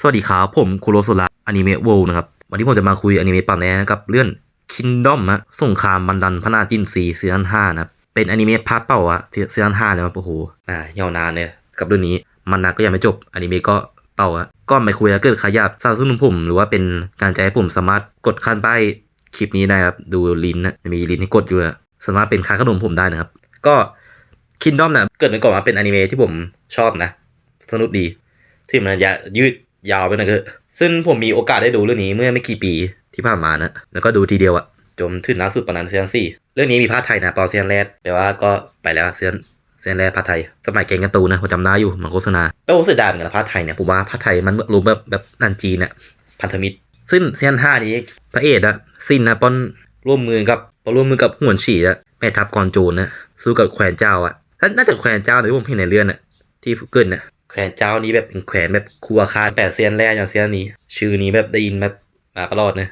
สวัสดีครับผมคุโรโซระอนิเมะโวนะครับ วันนี้ผมจะมาคุยอนิเมะปั่นแน่กับเรื่อง Kingdom ฮะสงครามบันดันพระนาจินซีซีซั่นห้านะครับเป็นอนิเมะภาคเป้าอะซีซั่นห้าเลยครับโอ้โหอ่ายาวนานเนี่ยกับเรื่องนี้มันนะก็ยังไม่จบอนิเมะก็เป้าอะก็ไม่คุยแล้วเกิดใครอยากสร้างซึ่งผม หรือว่าเป็นการใจให้ผมสามารถกดขั้นป้ายคลิปนี้ได้ครับดูลินนะมีลินให้กดอยู่อะสามารถเป็นค่าขนมผมได้นะครับ ก็ Kingdom นะเกิดมาก่อนมาเป็นอนิเมะที่ผมชอบนะ สนุกดีที่มันจะยืด ยาวไปหน่อยก็ซึ่งผมมีโอกาสได้ดูเรื่องนี้เมื่อไม่กี่ปีที่ผ่านมานะแล้วก็ดูทีเดียวอะจนถึงล่าสุดประมาณซีซั่นสี่เรื่องนี้มีภาคไทยนะตอนเซีซั่นแรกแต่ว่าก็ไปแล้วเซีซั่นซีซั่นแรกภาคไทย สมัยเกงการ์ตูนะผมจำได้อยู่มันโฆษณาแต่ผมเสียดายเหมือนกันภาคไทยเนี่ยผมว่าภาคไทยมันรู้แบบแบบนันจีนอะพันธมิตร ซึ่งเซีซั่นห้านี้พระเอกอะซินนะป้อนร่วมมือกับร่วมมือกับหวนฉีอะแม่ทัพกอนโจรนะสู้กับแขวนเจ้าอะน่าจะแขวนเจ้าเลยที่ผมเห็นในเรื่องอะที่เกิดน่ะ แขวนเจ้านี้แบบเป็นแขวนแบบครัวคารแปดเซียนแรกอย่างเซียนนี้ ชื่อนี้แบบได้ยินแบบมาตลอดเนะ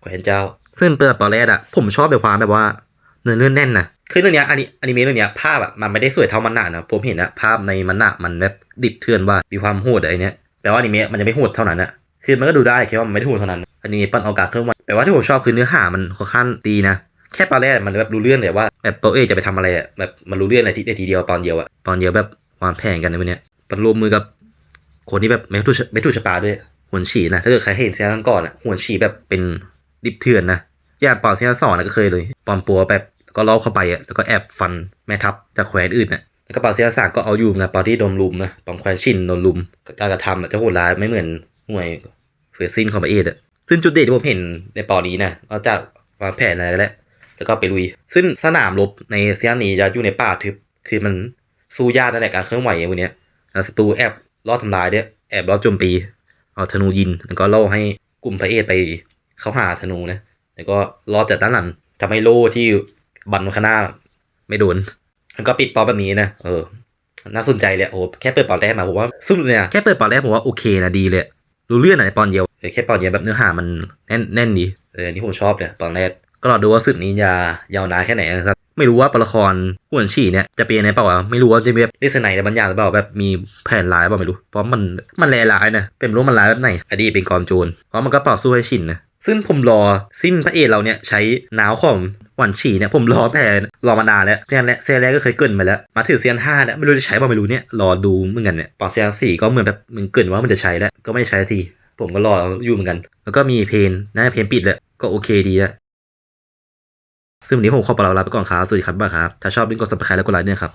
แขวนเจ้า ซึ่งเปิดตอนแรกอะผมชอบแบบความแบบว่าเนื้อเรื่องแน่นนะคือเรื่องเนี้ยอันนี้อนิเมะเรื่องเนี้ยภาพอะมันไม่ได้สวยเท่ามันหนานะผมเห็นนะภาพในมันหนามันแบบดิบเถื่อนว่ามีความโหดอะไรเนี้ยแต่ว่าอนิเมะมันจะไม่โหดเท่านั้นอะคือมันก็ดูได้แค่ว่ามันไม่ได้โหดเท่านั้นอนิเมะปั้นเอกาศเครื่องวันแต่ว่าที่ผมชอบคือเนื้อหามันค่อนข้างดีนะแค่ตอนแรกมันแบบรู้เรื่องเลยว่าแบบตัวเอจะไปทำอะไรอะแบบมันรู้เรื่องในทีในทีเดียวตอนเดียวอะตอนเดียวแบบวางแผนกันในวันเนี้ย มันรวมมือกับคนที่แบบไม่ถูกไม่ถูกชะตาด้วยหวนฉีนะถ้าเกิดใครเห็นเซีซั่นก่อนอะหวนฉีแบบเป็นดิบเถื่อนนะอย่างปอนซีซั่นสองนะก็เคยเลยปอมปัวแบบก็ล่อเข้าไปอะแล้วก็แอบฟันแม่ทัพจากแขวนอื่นน่ะแล้วก็ปอนซีซั่นสามก็เอาอยู่นะปอนที่โดนลุมนะปอนแขวนชินโดนลุมการกระทำอะจะโหดร้ายไม่เหมือนห่วยเฟรซินของพระเอกอะซึ่งจุดเด่นที่ผมเห็นในปอนนี้นะนอกจากวางแผนอะไรแล้วแล้วก็ไปลุย ซึ่งสนามรบในเซีซั่นนี้จะอยู่ในป่าทึบคือมันสู้ยากนั่นแหละการเคลื่อนไหวอย่างพวกเนี้ย ศัตรูแอบล่อทำลายเนี่ยแอบล่อโจมตี เอาธนูยิงแล้วก็ล่อให้กลุ่มพระเอกไปเข้าหาธนูนะ แล้วก็ล่อจากด้านหลังทำให้โล่ที่บันข้างหน้าไม่โดน แล้วก็ปิดปอแบบนี้นะ เออ น่าสนใจเลยโอ้โหแค่เปิดปอแรกมาผมว่าสุดเลยนะแค่เปิดปอแรกผมว่าโอเคนะดีเลย รู้เรื่องอะในปอนเดียวเออแค่ปอนเดียวแบบเนื้อหามันแน่นแน่นดีเออนนี่ผมชอบเลยตอนแรก ก็รอดูว่าสึกนี้จะยาวนานแค่ไหนนะครับไม่รู้ว่าตัวละครหวนฉี่เนี่ยจะเป็นยังไงเปล่าไม่รู้ว่าจะมีแบบเลสไนในบางอย่างหรือเปล่าแบบมีแผนร้ายเปล่าไม่รู้ เพราะมันมันแลร้ายนะเป็นรู้มันร้ายแบบไหนอดีตเป็นกอมโจรเพราะมันก็ต่อสู้ให้ชินนะซึ่งผมรอสิ้นพระเอกเราเนี่ยใช้หนาวของหวันฉี่เนี่ยผมรอแต่รอมานานแล้วเซียนแรกเซียนแรกก็เคยเกินมาแล้ว มาถึงเซียนห้าเนี่ยไม่รู้จะใช้เปล่าไม่รู้เนี่ยรอดูเหมือนกันเนี่ยปอเซียนสี่ก็เหมือนแบบมันเกินว่ามันจะใช้แล้วก็ไม่ใช้ทีผมก็รออยู่เหมือนกัน แล้วก็มีเพลงน่าเพลงปิดแหละก็โอเคดีแล้ว ซึ่งวันนี้ผมขอปลาลาไปก่อนครับ สวัสดีครับบ๊ายบายครับ ถ้าชอบลิงก์กด subscribe แล้วกดไลค์ด้วยครับ